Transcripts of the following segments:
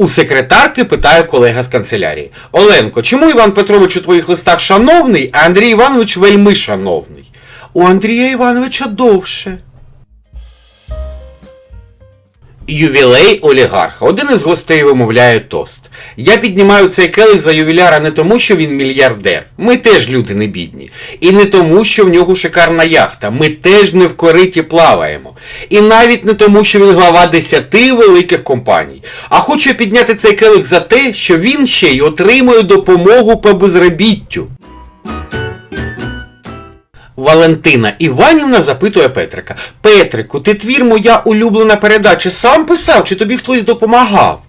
У секретарки питає колега з канцелярії. Оленко, чому Іван Петрович у твоїх листах шановний, а Андрій Іванович вельми шановний? У Андрія Івановича довше. Ювілей олігарха. Один із гостей вимовляє тост. Я піднімаю цей келих за ювіляра не тому, що він мільярдер. Ми теж люди не бідні. І не тому, що в нього шикарна яхта. Ми теж не в кориті плаваємо. І навіть не тому, що він глава десяти великих компаній. А хочу підняти цей келих за те, що він ще й отримує допомогу по безробіттю. Валентина Іванівна запитує Петрика. Петрику, ти твір моя улюблена передача сам писав, чи тобі хтось допомагав?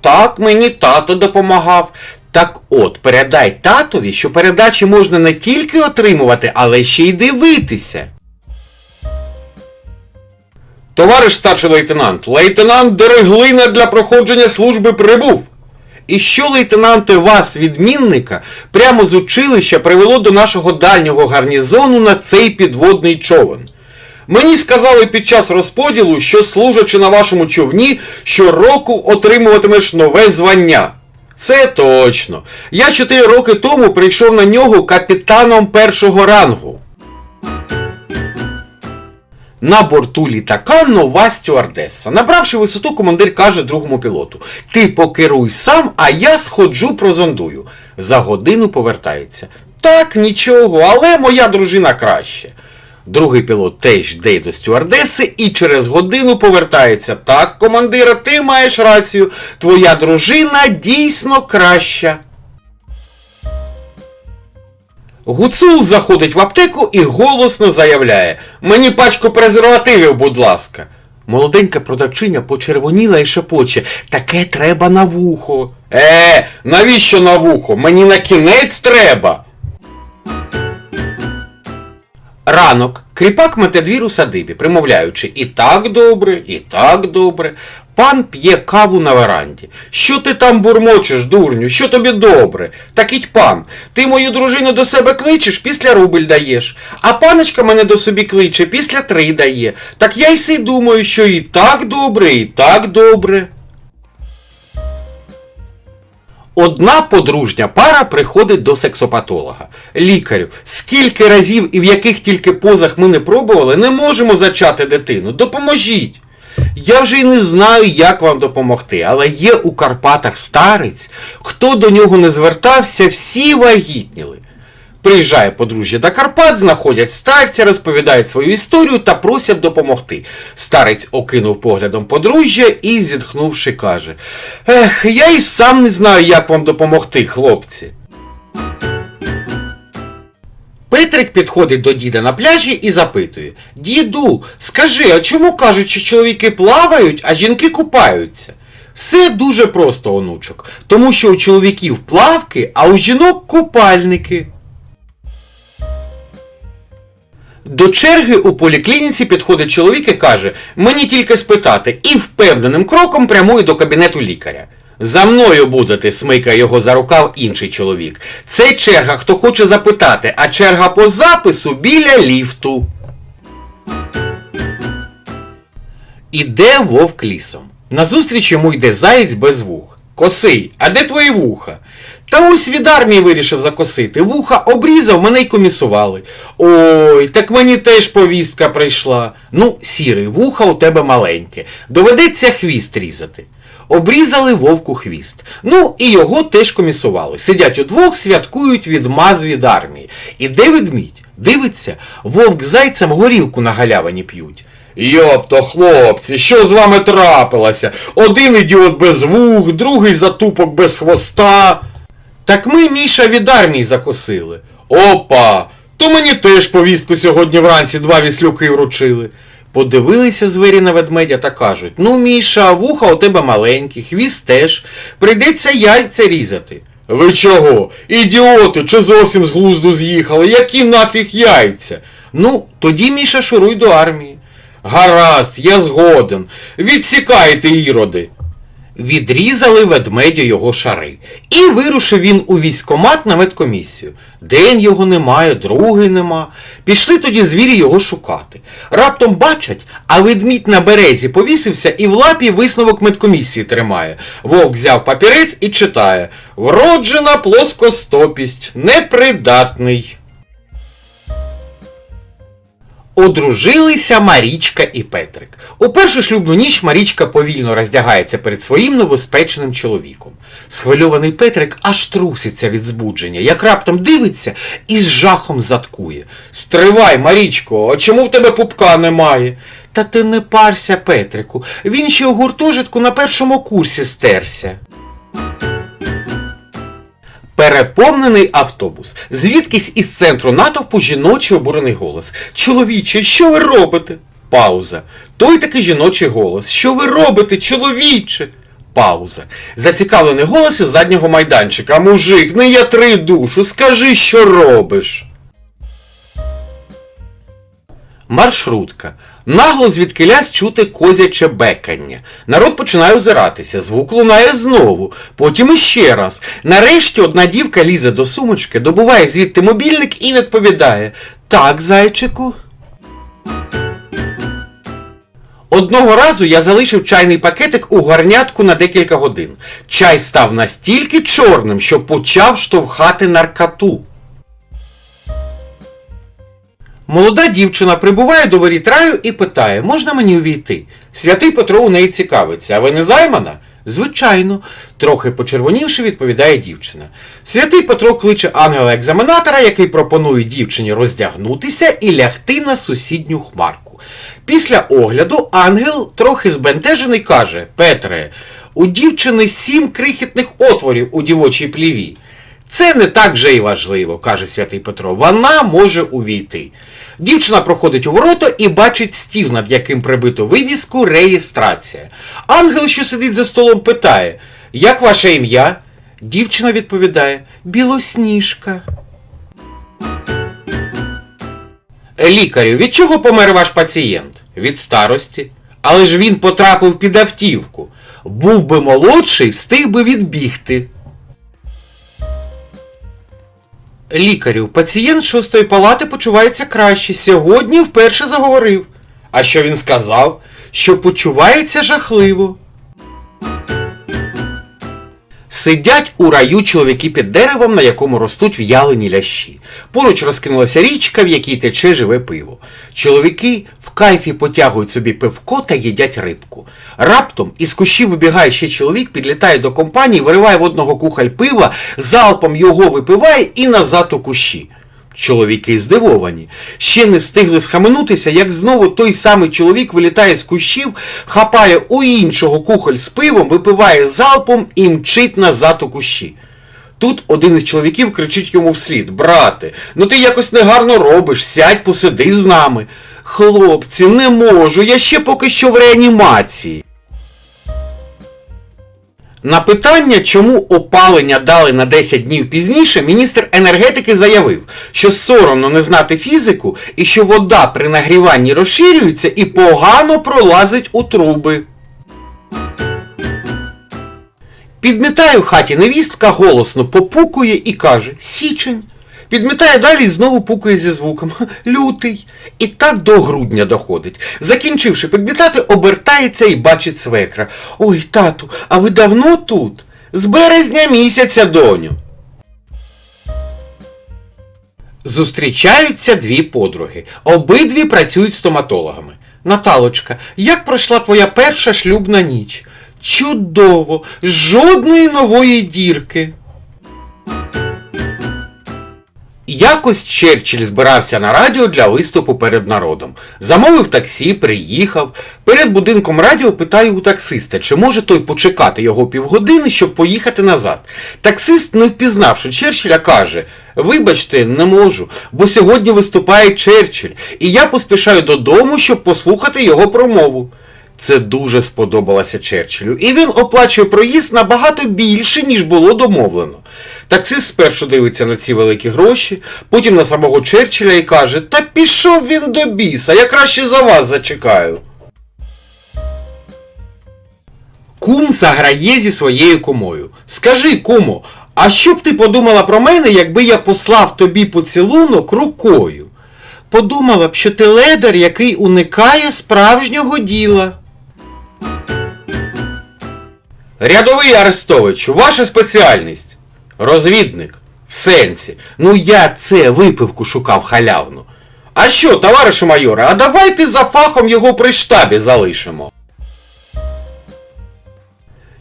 Так, мені тато допомагав. Так от, передай татові, що передачі можна не тільки отримувати, але ще й дивитися. Товариш старший лейтенант, лейтенант Дереглина для проходження служби прибув. І що, лейтенанте, вас, відмінника, прямо з училища привело до нашого дальнього гарнізону на цей підводний човен? Мені сказали під час розподілу, що служачи на вашому човні, щороку отримуватимеш нове звання. Це точно. Я чотири роки тому прийшов на нього капітаном першого рангу. На борту літака нова стюардеса. Набравши висоту, командир каже другому пілоту: Ти покеруй сам, а я сходжу прозондую. За годину повертається. Так, нічого, але моя дружина краще. Другий пілот теж йде до стюардеси і через годину повертається. Так, командира, ти маєш рацію. Твоя дружина дійсно краща. Гуцул заходить в аптеку і голосно заявляє Мені пачку презервативів, будь ласка. Молоденька продавчиня почервоніла і шепоче Таке треба на вухо. Е, навіщо на вухо? Мені на кінець треба. Ранок. Кріпак мете двір у садибі, примовляючи і так добре, і так добре. Пан п'є каву на веранді. Що ти там бурмочеш, дурню? Що тобі добре? Так іть пан, ти мою дружину до себе кличеш, після рубль даєш. А паночка мене до собі кличе, після три дає. Так я й си думаю, що і так добре, і так добре. Одна подружня пара приходить до сексопатолога. Лікарю, скільки разів і в яких тільки позах ми не пробували, не можемо зачати дитину. Допоможіть. Я вже й не знаю, як вам допомогти, але є у Карпатах старець, хто до нього не звертався, всі вагітніли. Приїжджає подружжя до Карпат, знаходять старця, розповідають свою історію та просять допомогти. Старець окинув поглядом подружжя і, зітхнувши, каже: Ех, я і сам не знаю, як вам допомогти, хлопці. Петрик підходить до діда на пляжі і запитує: Діду, скажи, а чому кажуть, що чоловіки плавають, а жінки купаються? Все дуже просто, онучок, тому що у чоловіків плавки, а у жінок купальники. До черги у поліклініці підходить чоловік і каже, мені тільки спитати, і впевненим кроком прямує до кабінету лікаря. За мною будете, смикає його за рукав інший чоловік. Це черга, хто хоче запитати, а черга по запису біля ліфту. Іде вовк лісом. Назустріч йому йде заєць без вух. Косий, а де твої вуха? Та ось від армії вирішив закосити. Вуха обрізав, мене й комісували. Ой, так мені теж повістка прийшла. Ну, сірий, вуха у тебе маленьке. Доведеться хвіст різати. Обрізали вовку хвіст. Ну, і його теж комісували. Сидять удвох, святкують відмаз від армії. Іде ведмідь. Дивиться, вовк зайцем горілку на галявині п'ють. Йопто, хлопці, що з вами трапилося? Один ідіот без вух, другий затупок без хвоста. Так ми, Міша, від армії закосили. Опа! То мені теж повістку сьогодні вранці два віслюки вручили. Подивилися звері на ведмедя та кажуть: Ну, Міша, вуха у тебе маленькі, хвіст теж. Прийдеться яйця різати. Ви чого? Ідіоти, чи зовсім з глузду з'їхали? Які нафіг яйця? Ну, тоді, Міша, шуруй до армії. Гаразд, я згоден. Відсікайте, іроди. Відрізали ведмедю його шари. І вирушив він у військомат на медкомісію. День його немає, другий нема. Пішли тоді звірі його шукати. Раптом бачать, а ведмідь на березі повісився і в лапі висновок медкомісії тримає. Вовк взяв папірець і читає Вроджена плоскостопість, непридатний. Одружилися Марічка і Петрик. У першу шлюбну ніч Марічка повільно роздягається перед своїм новоспеченим чоловіком. Схвильований Петрик аж труситься від збудження, як раптом дивиться і з жахом заткує. Стривай, Марічко, а чому в тебе пупка немає? Та ти не парся, Петрику. Він ще у гуртожитку на першому курсі стерся. Переповнений автобус. Звідкись із центру натовпу жіночий обурений голос. Чоловіче, що ви робите? Пауза. Той такий жіночий голос. Що ви робите, чоловіче? Пауза. Зацікавлений голос із заднього майданчика. Мужик, не я три душу, скажи, що робиш. Маршрутка. Нагло звідкилясь чути козяче бекання. Народ починає озиратися, звук лунає знову, потім іще раз. Нарешті одна дівка лізе до сумочки, добуває звідти мобільник і відповідає Так, зайчику. Одного разу я залишив чайний пакетик у гарнятку на декілька годин. Чай став настільки чорним, що почав штовхати наркоту. Молода дівчина прибуває до воріт раю і питає, можна мені увійти? Святий Петро у неї цікавиться, а ви не займана? Звичайно, трохи почервонівши, відповідає дівчина. Святий Петро кличе ангела-екзаменатора, який пропонує дівчині роздягнутися і лягти на сусідню хмарку. Після огляду ангел, трохи збентежений, каже: Петре, у дівчини сім крихітних отворів у дівочій пліві. Це не так вже й важливо, каже святий Петро. Вона може увійти. Дівчина проходить у ворота і бачить стіл, над яким прибито вивіску реєстрація. Ангел, що сидить за столом, питає, як ваше ім'я? Дівчина відповідає Білосніжка. Лікарю, від чого помер ваш пацієнт? Від старості. Але ж він потрапив під автівку. Був би молодший, встиг би відбігти. Лікарю, пацієнт шостої палати почувається краще. Сьогодні вперше заговорив. А що він сказав? Що почувається жахливо. Сидять у раю чоловіки під деревом, на якому ростуть в'ялені лящі. Поруч розкинулася річка, в якій тече живе пиво. Чоловіки в кайфі потягують собі пивко та їдять рибку. Раптом із кущів вибігає ще чоловік, підлітає до компанії, вириває в одного кухаль пива, залпом його випиває і назад у кущі. Чоловіки здивовані. Ще не встигли схаменутися, як знову той самий чоловік вилітає з кущів, хапає у іншого кухоль з пивом, випиває залпом і мчить назад у кущі. Тут один із чоловіків кричить йому вслід Брате, ну ти якось негарно робиш, сядь, посиди з нами. Хлопці, не можу, я ще поки що в реанімації. На питання, чому опалення дали на 10 днів пізніше, міністр енергетики заявив, що соромно не знати фізику і що вода при нагріванні розширюється і погано пролазить у труби. Підмітає в хаті невістка голосно попукує і каже Січень. Підмітає далі і знову пукає зі звуком Лютий. І так до грудня доходить. Закінчивши підмітати, обертається і бачить свекра. Ой, тату, а ви давно тут? З березня місяця, доню. Зустрічаються дві подруги. Обидві працюють стоматологами. Наталочка, як пройшла твоя перша шлюбна ніч? Чудово! Жодної нової дірки. Якось Черчилль збирався на радіо для виступу перед народом. Замовив таксі, приїхав. Перед будинком радіо питає у таксиста, чи може той почекати його півгодини, щоб поїхати назад. Таксист, не впізнавши Черчилля, каже: Вибачте, не можу, бо сьогодні виступає Черчилль, і я поспішаю додому, щоб послухати його промову. Це дуже сподобалося Черчиллю, і він оплачує проїзд набагато більше, ніж було домовлено. Таксист спершу дивиться на ці великі гроші, потім на самого Черчилля і каже, та пішов він до біса, я краще за вас зачекаю. Кум заграє зі своєю кумою. Скажи, кумо, а що б ти подумала про мене, якби я послав тобі поцілунок рукою? Подумала б, що ти ледар, який уникає справжнього діла. Рядовий Арестович, ваша спеціальність. Розвідник. В сенсі. Ну я це випивку шукав халявну. А що, товарише майоре, а давайте за фахом його при штабі залишимо.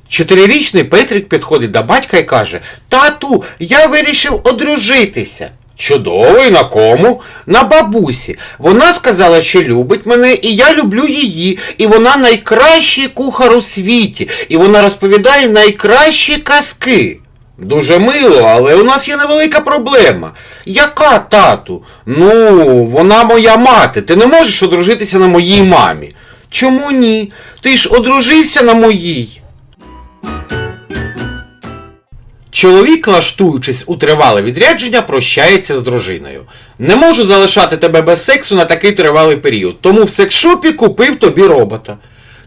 Чотирирічний Петрик підходить до батька і каже: Тату, я вирішив одружитися. Чудово, і на кому? На бабусі. Вона сказала, що любить мене, і я люблю її. І вона найкращий кухар у світі. І вона розповідає найкращі казки. Дуже мило, але у нас є невелика проблема. Яка, тату? Ну, вона моя мати. Ти не можеш одружитися на моїй мамі. Чому ні? Ти ж одружився на моїй. Чоловік, лаштуючись у тривале відрядження, прощається з дружиною. Не можу залишати тебе без сексу на такий тривалий період, тому в секшопі купив тобі робота.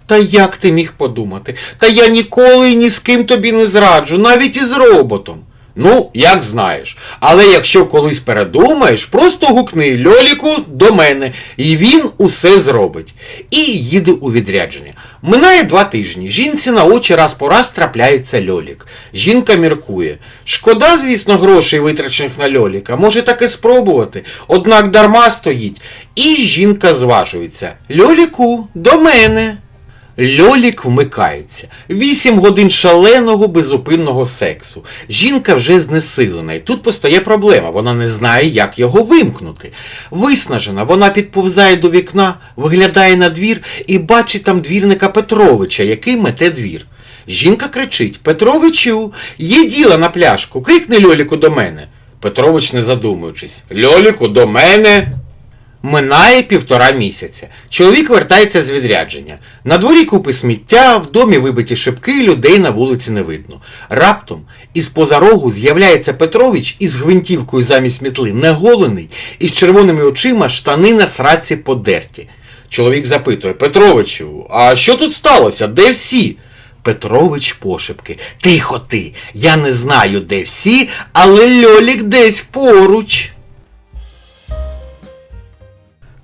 Та як ти міг подумати? Та я ніколи ні з ким тобі не зраджу, навіть із роботом. Ну, як знаєш. Але якщо колись передумаєш, просто гукни Льоліку до мене, і він усе зробить. І їде у відрядження. Минає два тижні. Жінці на очі раз по раз трапляється Льолік. Жінка міркує. Шкода, звісно, грошей, витрачених на Льоліка. Може таки спробувати. Однак дарма стоїть. І жінка зважується. Льоліку, до мене. Льолік вмикається. Вісім годин шаленого безупинного сексу. Жінка вже знесилена, і тут постає проблема. Вона не знає, як його вимкнути. Виснажена, вона підповзає до вікна, виглядає на двір і бачить там двірника Петровича, який мете двір. Жінка кричить: Петровичу, є діло на пляшку, крикни Льоліку до мене. Петрович, не задумуючись, Льоліку до мене. Минає півтора місяця. Чоловік вертається з відрядження. На дворі купи сміття, в домі вибиті шибки, людей на вулиці не видно. Раптом із поза рогу з'являється Петрович із гвинтівкою замість мітли, неголений, із червоними очима штани на сраці подерті. Чоловік запитує Петровичу, а що тут сталося? Де всі? Петрович пошепки. Тихо ти, я не знаю, де всі, але Льолік десь поруч.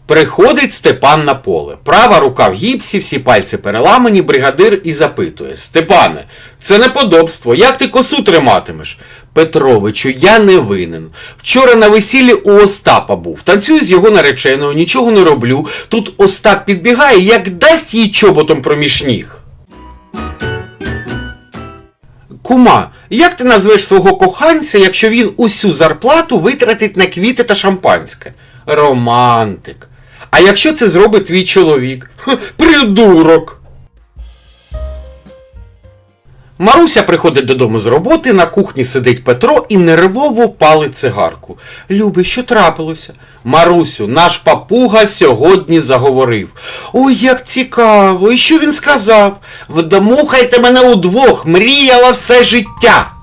Приходить Степан на поле. Права рука в гіпсі, всі пальці переламані, бригадир і запитує: Степане, це неподобство, як ти косу триматимеш? Петровичу, я не винен. Вчора на весіллі у Остапа був. Танцюю з його нареченою, нічого не роблю. Тут Остап підбігає, як дасть їй чоботом проміж ніг. Кума, як ти назвеш свого коханця, якщо він усю зарплату витратить на квіти та шампанське? Романтик. А якщо це зробить твій чоловік? Ха, придурок. Маруся приходить додому з роботи, на кухні сидить Петро і нервово палить цигарку. Любий, що трапилося? Марусю, наш папуга сьогодні заговорив. Ой, як цікаво, і що він сказав? Вдомухайте мене удвох, мріяла все життя.